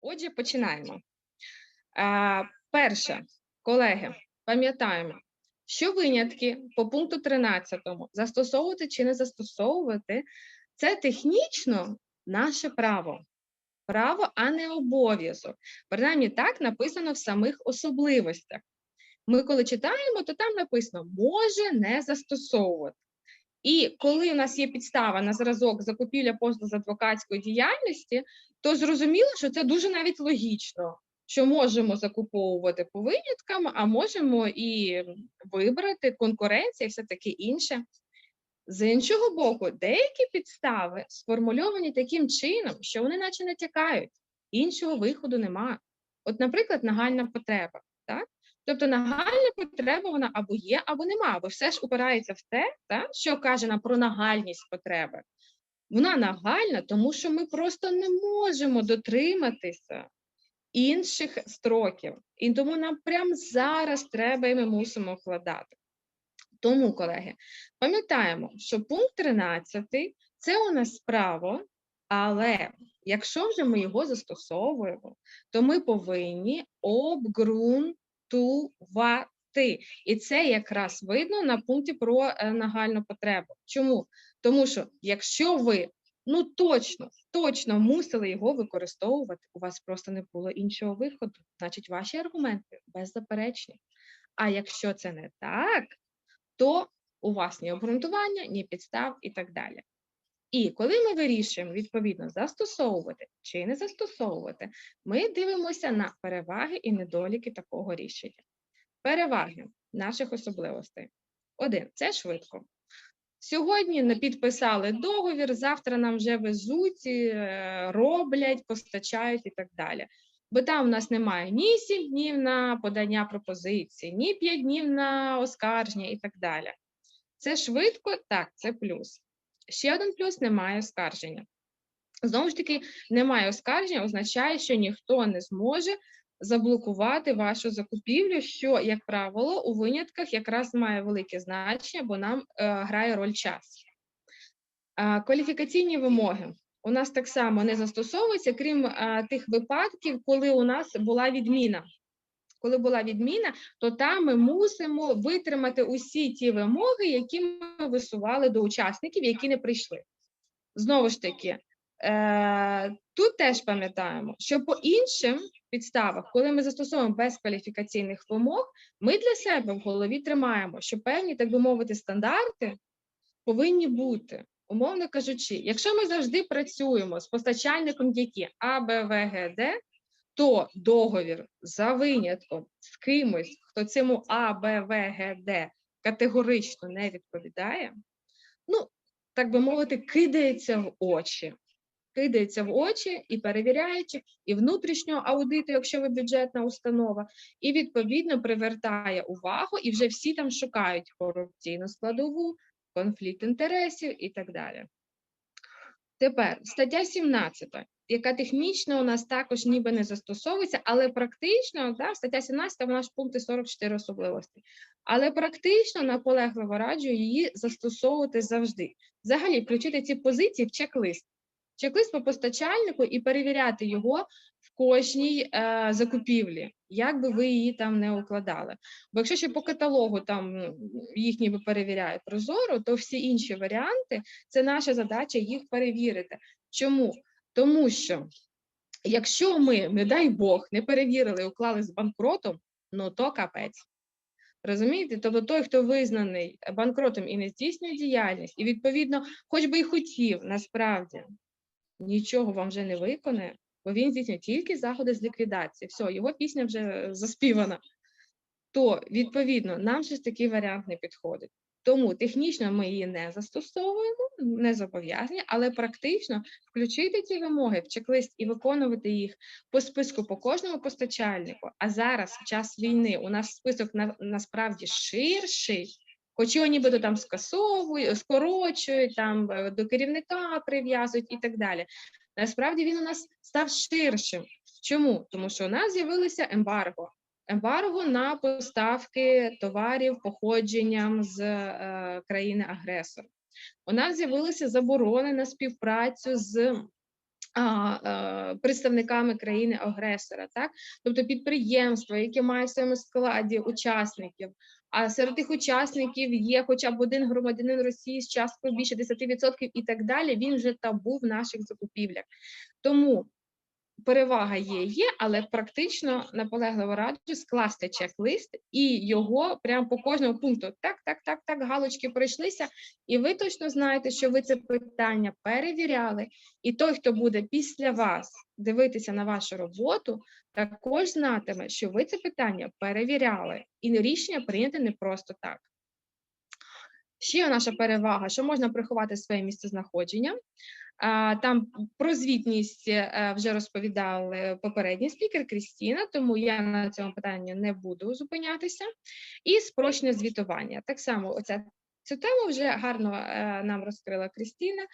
Отже, починаємо. Перше, колеги, пам'ятаємо, що винятки по пункту 13 застосовувати чи не застосовувати це технічно наше право. Право, а не обов'язок. Принаймні так написано в самих особливостях. Ми, коли читаємо, то там написано може не застосовувати. І коли у нас є підстава на зразок закупівля послуг з адвокатської діяльності, то зрозуміло, що це дуже навіть логічно, що можемо закуповувати по виняткам, а можемо і вибрати конкуренція, і все таке інше. З іншого боку, деякі підстави сформульовані таким чином, що вони наче натякають, іншого виходу немає. От, наприклад, нагальна потреба. Так? Тобто нагальна потреба вона або є, або нема, бо все ж упирається в те, так, що каже нам про нагальність потреби. Вона нагальна, тому що ми просто не можемо дотриматися інших строків. І тому нам прямо зараз треба і ми мусимо вкладати. Тому, колеги, пам'ятаємо, що пункт 13 це у нас право, але якщо вже ми його застосовуємо, то ми повинні обґрунтувати. І це якраз видно на пункті про е, нагальну потребу. Чому? Тому що якщо ви ну точно, точно мусили його використовувати, у вас просто не було іншого виходу, значить ваші аргументи беззаперечні. А якщо це не так, то у вас ні обґрунтування, ні підстав і так далі. І коли ми вирішуємо відповідно застосовувати чи не застосовувати, ми дивимося на переваги і недоліки такого рішення. Переваги наших особливостей. Один це швидко. Сьогодні не підписали договір, завтра нам вже везуть, е, роблять, постачають і так далі. Бо там у нас немає ні 7 днів на подання пропозиції, ні 5 днів на оскарження і так далі. Це швидко, так, це плюс. Ще один плюс немає оскарження. Знову ж таки, немає оскарження, означає, що ніхто не зможе заблокувати вашу закупівлю, що, як правило, у винятках якраз має велике значення, бо нам е, грає роль час. Е, кваліфікаційні вимоги у нас так само не застосовуються, крім е, тих випадків, коли у нас була відміна. Коли була відміна, то там ми мусимо витримати усі ті вимоги, які ми висували до учасників, які не прийшли. Знову ж таки, е, тут теж пам'ятаємо, що по іншим підставах, коли ми застосовуємо без кваліфікаційних вимог, ми для себе в голові тримаємо, що певні, так би мовити, стандарти повинні бути. Умовно кажучи, якщо ми завжди працюємо з постачальником, які А, то договір за винятком з кимось, хто цьому А, Б, В, Г, Д категорично не відповідає, ну, так би мовити, кидається в очі. Кидається в очі і перевіряючи, і внутрішнього аудиту, якщо ви бюджетна установа, і відповідно привертає увагу, і вже всі там шукають корупційну складову, конфлікт інтересів і так далі. Тепер стаття 17, яка технічно у нас також ніби не застосовується, але практично, да, стаття 17, вона ж пункти 44 особливості, але практично наполегливо раджу її застосовувати завжди. Взагалі, включити ці позиції в чек-лист. Чек-лист по постачальнику і перевіряти його кожній е, закупівлі, як би ви її там не укладали. Бо якщо ще по каталогу там ну, їх ніби перевіряє прозоро, то всі інші варіанти це наша задача їх перевірити. Чому? Тому що якщо ми, не дай Бог, не перевірили, уклали з банкротом, ну то капець. Розумієте? Тобто той, хто визнаний банкротом і не здійснює діяльність, і відповідно, хоч би й хотів, насправді нічого вам вже не виконає, бо він здійснює тільки заходи з ліквідації. Все, його пісня вже заспівана. То, відповідно, нам щось такий варіант не підходить. Тому технічно ми її не застосовуємо, не зобов'язані, але практично включити ці вимоги в чек-лист і виконувати їх по списку по кожному постачальнику. А зараз, в час війни, у нас список на, насправді ширший, хоч його нібито там скасовують, скорочують, там е, до керівника прив'язують і так далі. Насправді він у нас став ширшим. Чому? Тому що у нас з'явилося ембарго ембарго на поставки товарів походженням з е, країни-агресора. У нас з'явилися заборони на співпрацю з а, е, представниками країни-агресора? Тобто підприємства, які мають в своєму складі учасників, а серед тих учасників є хоча б один громадянин Росії з часткою більше 10% і так далі, він вже табу в наших закупівлях. Тому перевага є, є, але практично наполегливо раджу скласти чек-лист і його прямо по кожному пункту так, так, так, так, галочки пройшлися, і ви точно знаєте, що ви це питання перевіряли. І той, хто буде після вас дивитися на вашу роботу, також знатиме, що ви це питання перевіряли, і рішення прийняти не просто так. Ще наша перевага, що можна приховати своє місце знаходження. Там про звітність е, вже розповідали попередній спікер Крістіна, тому я на цьому питанні не буду зупинятися. І спрощене звітування. Так само, оця цю тему вже гарно е, нам розкрила Крістіна.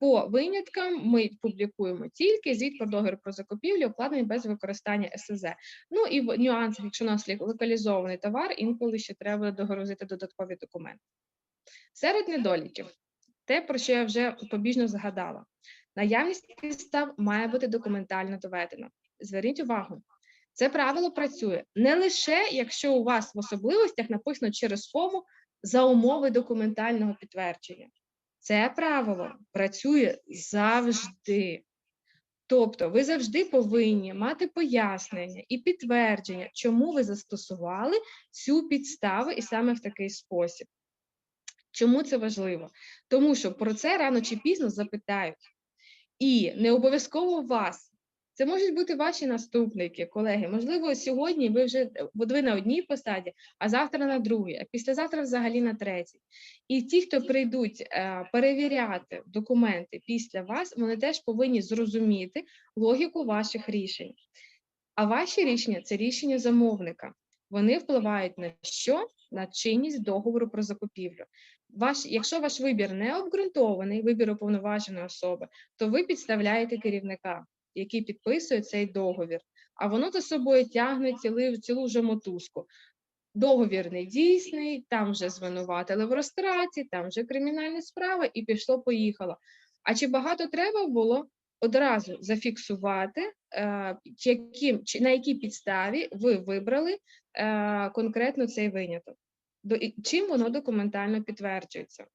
По виняткам ми публікуємо тільки звіт про договір про закупівлю, укладений без використання СЗ. Ну і в нюансах, якщо у нас локалізований товар, інколи ще треба догрузити додаткові документи. Серед недоліків, те, про що я вже побіжно згадала, наявність підстав має бути документально доведена. Зверніть увагу, це правило працює не лише якщо у вас в особливостях написано через кому за умови документального підтвердження. Це правило працює завжди. Тобто, ви завжди повинні мати пояснення і підтвердження, чому ви застосували цю підставу і саме в такий спосіб. Чому це важливо? Тому що про це рано чи пізно запитають. І не обов'язково вас. Це можуть бути ваші наступники, колеги. Можливо, сьогодні ви вже ви на одній посаді, а завтра на другій, а післязавтра взагалі на третій. І ті, хто прийдуть е, перевіряти документи після вас, вони теж повинні зрозуміти логіку ваших рішень. А ваші рішення це рішення замовника. Вони впливають на що? На чинність договору про закупівлю. Ваш, якщо ваш вибір не обґрунтований, вибір уповноваженої особи, то ви підставляєте керівника, який підписує цей договір. А воно за собою тягне цілу, цілу вже мотузку. Договір не дійсний, там вже звинуватили в розтраті, там вже кримінальна справа, і пішло-поїхало. А чи багато треба було одразу зафіксувати, е, на якій підставі ви вибрали е, конкретно цей виняток? Чим воно документально підтверджується?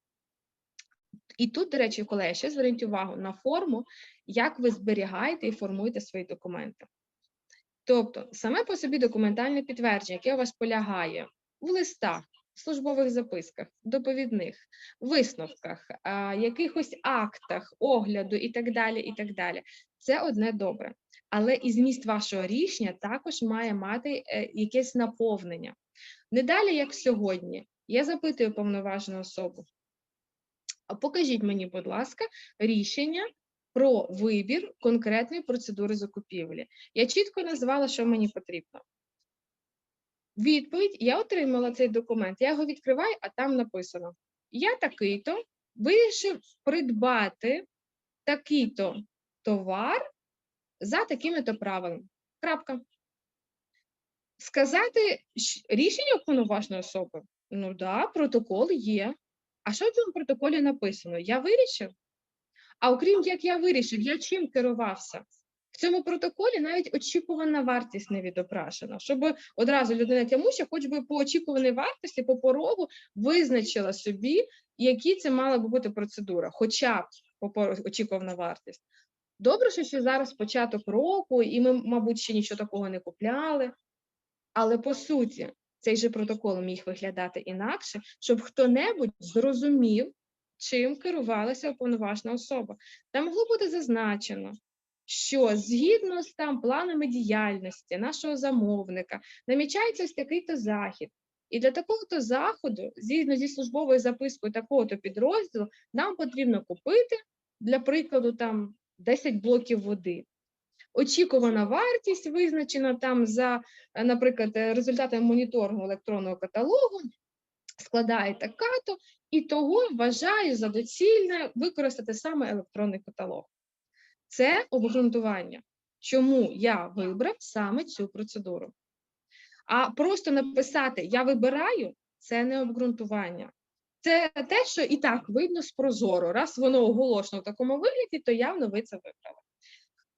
І тут, до речі, колеги, ще зверніть увагу на форму, як ви зберігаєте і формуєте свої документи. Тобто, саме по собі документальне підтвердження, яке у вас полягає в листах, службових записках, доповідних, висновках, якихось актах, огляду і так далі. і так далі. Це одне добре. Але і зміст вашого рішення також має мати е, якесь наповнення. Не далі, як сьогодні, я запитую повноважену особу. Покажіть мені, будь ласка, рішення про вибір конкретної процедури закупівлі. Я чітко назвала, що мені потрібно. Відповідь: я отримала цей документ, я його відкриваю, а там написано: Я такий-то вирішив придбати такий-то товар за такими-то правилами. Крапка. Сказати рішення уповноваженої особи? Ну да, протокол є. А що в цьому протоколі написано? Я вирішив? А окрім як я вирішив, я чим керувався? В цьому протоколі навіть очікувана вартість не відображена, щоб одразу людина тямуща, хоч би по очікуваній вартості, по порогу визначила собі, які це мала би бути процедура, хоча б очікувана вартість. Добре, що ще зараз початок року, і ми, мабуть, ще нічого такого не купляли. Але по суті, цей же протокол міг виглядати інакше, щоб хто-небудь зрозумів, чим керувалася уповноважена особа. Там могло бути зазначено, що згідно з там планами діяльності нашого замовника намічається ось такий-то захід. І для такого-то заходу, згідно зі службовою запискою такого-то підрозділу, нам потрібно купити, для прикладу, там 10 блоків води. Очікувана вартість визначена там за, наприклад, результатами моніторингу електронного каталогу, складає така-то, і того вважаю за доцільне використати саме електронний каталог. Це обґрунтування, чому я вибрав саме цю процедуру. А просто написати Я вибираю це не обґрунтування. Це те, що і так видно з прозоро. Раз воно оголошено в такому вигляді, то явно ви це вибрали.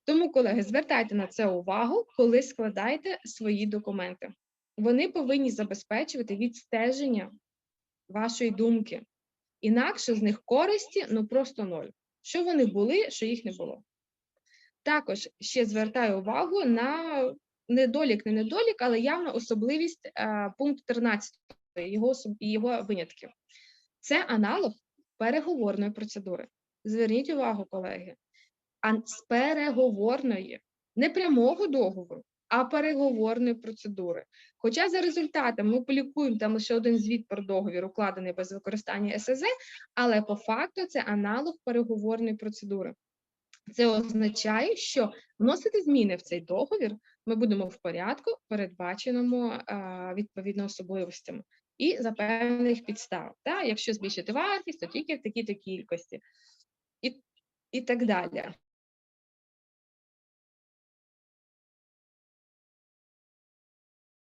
Тому, колеги, звертайте на це увагу, коли складаєте свої документи. Вони повинні забезпечувати відстеження вашої думки. Інакше з них користі ну просто ноль. Що вони були, що їх не було. Також ще звертаю увагу на недолік, не недолік, але явно особливість е, пункту 13 його, його винятків. Це аналог переговорної процедури. Зверніть увагу, колеги, а з переговорної, не прямого договору, а переговорної процедури. Хоча за результатами ми публікуємо там лише один звіт про договір, укладений без використання ССЗ, але по факту це аналог переговорної процедури. Це означає, що вносити зміни в цей договір ми будемо в порядку, передбаченому а, відповідно особливостями і за певних підстав. Та? Якщо збільшити вартість, то тільки в такій-то кількості і, і так далі.